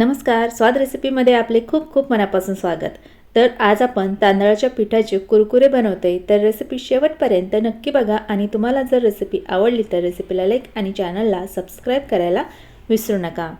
नमस्कार स्वाद रेसिपीमध्ये आपले खूप खूप मनापासून स्वागत. तर आज आपण तांदळाच्या पिठाचे कुरकुरे बनवते तर रेसिपी शेवटपर्यंत नक्की बघा आणि तुम्हाला जर रेसिपी आवडली तर रेसिपीला लाईक आणि चॅनलला सबस्क्राईब करायला विसरू नका.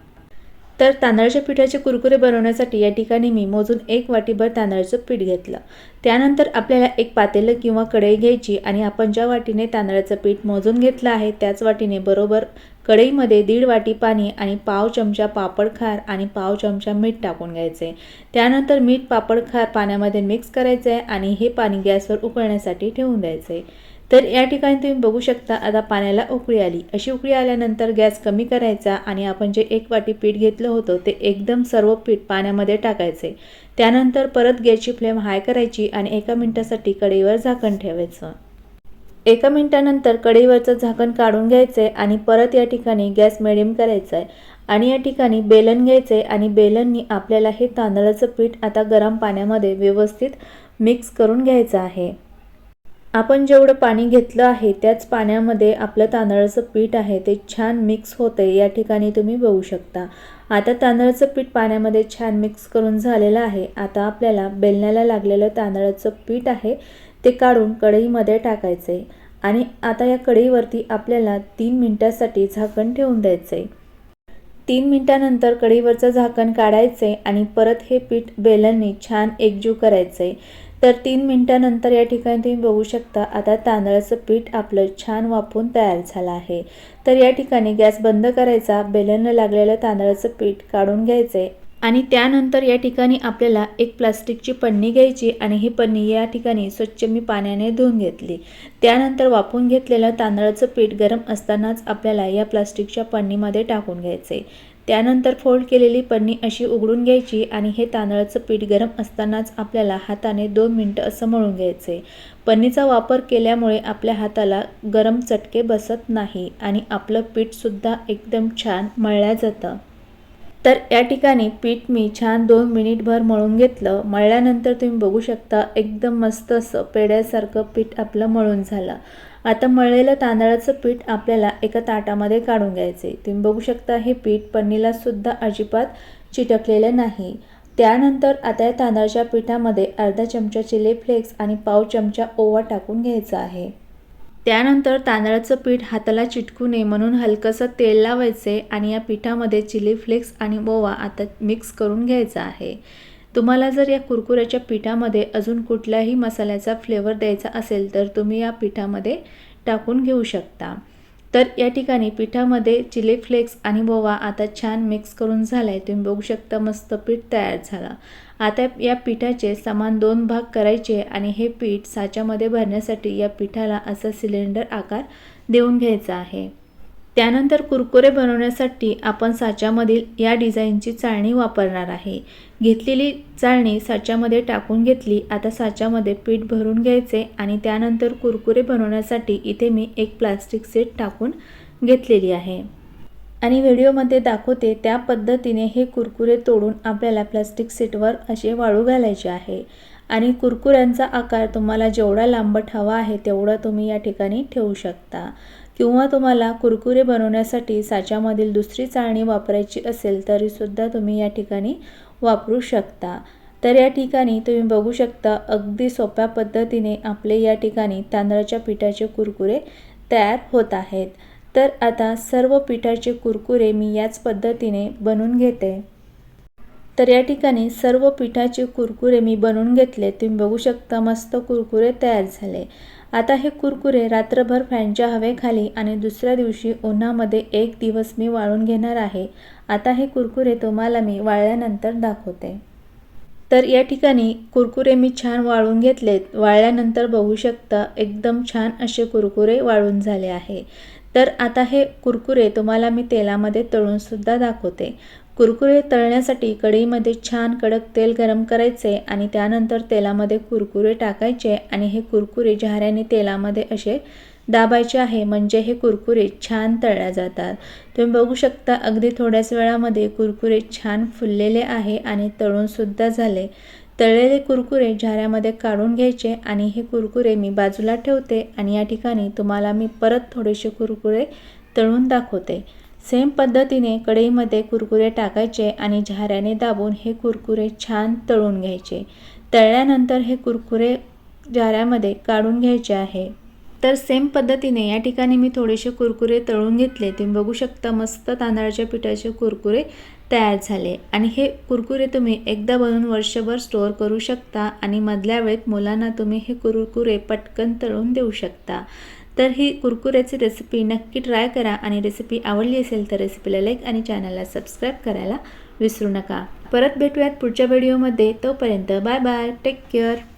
तर तांदळाच्या पिठाचे कुरकुरे बनवण्यासाठी या ठिकाणी मी मोजून एक वाटीभर तांदळाचं पीठ घेतलं. त्यानंतर आपल्याला एक पातेलं किंवा कढई घ्यायची आणि आपण ज्या वाटीने तांदळाचं पीठ मोजून घेतलं आहे त्याच वाटीने बरोबर कढईमध्ये दीड वाटी पाणी आणि पाव चमचा पापड खार आणि पाव चमचा मीठ टाकून घ्यायचे. त्यानंतर मीठ पापड खार पाण्यामध्ये मिक्स करायचं आहे आणि हे पाणी गॅसवर उकळण्यासाठी ठेवून द्यायचं. आहे तर या ठिकाणी तुम्ही बघू शकता आता पाण्याला उकळी आली. अशी उकळी आल्यानंतर गॅस कमी करायचा आणि आपण जे एक वाटी पीठ घेतलं होतं ते एकदम सर्व पीठ पाण्यामध्ये टाकायचे. त्यानंतर परत गॅसची फ्लेम हाय करायची आणि एका मिनटासाठी कढईवर झाकण ठेवायचं. एका मिनटानंतर कढईवरचं झाकण काढून घ्यायचं आहे आणि परत या ठिकाणी गॅस मिडियम करायचा आहे आणि या ठिकाणी बेलन घ्यायचं आहे आणि बेलननी आपल्याला हे तांदळाचं पीठ आता गरम पाण्यामध्ये व्यवस्थित मिक्स करून घ्यायचं आहे. आपण जेवढं पाणी घेतलं आहे त्याच पाण्यामध्ये आपलं तांदळाचं पीठ आहे ते छान मिक्स होतं आहे या ठिकाणी तुम्ही बघू शकता. आता तांदळाचं पीठ पाण्यामध्ये छान मिक्स करून झालेलं आहे. आता आपल्याला बेलण्याला लागलेलं तांदळाचं पीठ आहे ते काढून कढईमध्ये टाकायचे आणि आता या कढईवरती आपल्याला तीन मिनटासाठी झाकण ठेवून द्यायचं. आहे तीन मिनटानंतर कढईवरचं झाकण काढायचे आणि परत हे पीठ बेलननी छान एकजीव करायचं. आहे तर तीन मिनटानंतर या ठिकाणी तुम्ही बघू शकता आता तांदळाचं पीठ आपलं छान वापून तयार झालं आहे. तर या ठिकाणी गॅस बंद करायचा बेलनं लागलेलं तांदळाचं पीठ काढून घ्यायचं. आहे आणि त्यानंतर या ठिकाणी आपल्याला एक प्लास्टिकची पन्नी घ्यायची आणि ही पन्नी या ठिकाणी स्वच्छ मी पाण्याने धुवून घेतली. त्यानंतर वापरून घेतलेलं तांदळाचं पीठ गरम असतानाच आपल्याला या प्लास्टिकच्या पन्नीमध्ये टाकून घ्यायचे. त्यानंतर फोल्ड केलेली पन्नी अशी उघडून घ्यायची आणि हे तांदळाचं पीठ गरम असतानाच आपल्याला हाताने दोन मिनटं असं मळून घ्यायचे. पन्नीचा वापर केल्यामुळे आपल्या हाताला गरम चटके बसत नाही आणि आपलं पीठसुद्धा एकदम छान मळल्या जातं. तर या ठिकाणी पीठ मी छान दोन मिनिटभर मळून घेतलं. मळल्यानंतर तुम्ही बघू शकता एकदम मस्त असं पेड्यासारखं पीठ आपलं मळून झालं. आता मळलेलं तांदळाचं पीठ आपल्याला एका ताटामध्ये काढून घ्यायचे तुम्ही बघू शकता हे पीठ पन्नीलासुद्धा अजिबात चिटकलेलं नाही. त्यानंतर आता या तांदळाच्या पिठामध्ये अर्धा चमचा चिली फ्लेक्स आणि पाव चमचा ओवा टाकून घ्यायचा आहे. त्यानंतर तांदळाचं पीठ हाताला चिटकू नये म्हणून हलकंसं तेल लावायचे आणि या पिठामध्ये चिली फ्लेक्स आणि ओवा आता मिक्स करून घ्यायचा आहे. तुम्हाला जर या कुरकुऱ्याच्या पिठामध्ये अजून कुठल्याही मसाल्याचा फ्लेवर द्यायचा असेल तर तुम्ही या पिठामध्ये टाकून घेऊ शकता. तर या ठिकाणी पिठामध्ये चिली फ्लेक्स आणि बोवा आता छान मिक्स करून झाला आहे तुम्ही बघू शकता मस्त पीठ तयार झाला. आता या पिठाचे समान दोन भाग करायचे आणि हे पीठ साच्यामध्ये भरण्यासाठी या पिठाला असा सिलेंडर आकार देऊन घ्यायचा आहे. त्यानंतर कुरकुरे बनवण्यासाठी आपण साच्यामधील या डिझाईनची चाळणी वापरणार आहे. घेतलेली चाळणी साच्यामध्ये टाकून घेतली आता साच्यामध्ये पीठ भरून घ्यायचे आणि त्यानंतर कुरकुरे बनवण्यासाठी इथे मी एक प्लास्टिक सीट टाकून घेतलेली आहे. आणि व्हिडिओमध्ये दाखवते त्या पद्धतीने हे कुरकुरे तोडून आपल्याला प्लास्टिक सीटवर असे वाळू घालायचे आहे. आणि कुरकुऱ्यांचा आकार तुम्हाला जेवढा लांबट हवा आहे तेवढा तुम्ही या ठिकाणी ठेवू शकता. किंवा तुम्हाला कुरकुरे बनवण्यासाठी साच्यामधील दुसरी चाळणी वापरायची असेल तरीसुद्धा तुम्ही या ठिकाणी वापरू शकता. तर या ठिकाणी तुम्ही बघू शकता अगदी सोप्या पद्धतीने आपले या ठिकाणी तांदळाच्या पिठाचे कुरकुरे तयार होत आहेत. तर आता सर्व पिठाचे कुरकुरे मी याच पद्धतीने बनवून घेते. तर या ठिकाणी सर्व पिठाचे कुरकुरे मी बनवून घेतले. तुम्ही बघू शकता मस्त कुरकुरे तयार झाले. आता हे कुरकुरे रात्रभर फॅनच्या हवेखाली आणि दुसऱ्या दिवशी उन्हामध्ये एक दिवस मी वाळून घेणार आहे. आता हे कुरकुरे तुम्हाला मी वाळल्यानंतर दाखवते. तर या ठिकाणी कुरकुरे मी छान वाळून घेतलेत वाळल्यानंतर बघू शकता एकदम छान असे कुरकुरे वाळून झाले आहे. तर आता हे कुरकुरे तुम्हाला मी तेलामध्ये तळूनसुद्धा दाखवते. कुरकुरे तळण्यासाठी कढईमध्ये छान कडक तेल गरम करायचे आणि त्यानंतर तेलामध्ये कुरकुरे टाकायचे आणि हे कुरकुरे झाऱ्याने तेलामध्ये असे दाबायचे आहे. म्हणजे हे कुरकुरे छान तळल्या जातात. तुम्ही बघू शकता अगदी थोड्याच वेळामध्ये कुरकुरे छान फुललेले आहे आणि तळूनसुद्धा झाले. तळलेले कुरकुरे झाऱ्यामध्ये काढून घ्यायचे आणि हे कुरकुरे मी बाजूला ठेवते आणि या ठिकाणी तुम्हाला मी परत थोडेसे कुरकुरे तळून दाखवते. सेम पद्धतीने कढईमध्ये कुरकुरे टाकायचे आणि झाऱ्याने दाबून हे कुरकुरे छान तळून घ्यायचे. तळल्यानंतर हे कुरकुरे झाऱ्यामध्ये काढून घ्यायचे आहे. तर सेम पद्धतीने या ठिकाणी मी थोडेसे कुरकुरे तळून घेतले. तुम्ही बघू शकता मस्त तांदळाच्या पिठाचे कुरकुरे तयार झाले. आणि हे कुरकुरे तुम्ही एकदा बनवून वर्षभर स्टोअर करू शकता आणि मधल्या वेळेत मुलांना तुम्ही हे कुरकुरे पटकन तळून देऊ शकता. तर ही कुरकुऱ्याची रेसिपी नक्की ट्राय करा आणि रेसिपी आवडली असेल तर रेसिपीला लाईक आणि चॅनलला सबस्क्राईब करायला विसरू नका. परत भेटूयात पुढच्या व्हिडिओमध्ये तोपर्यंत बाय बाय टेक केअर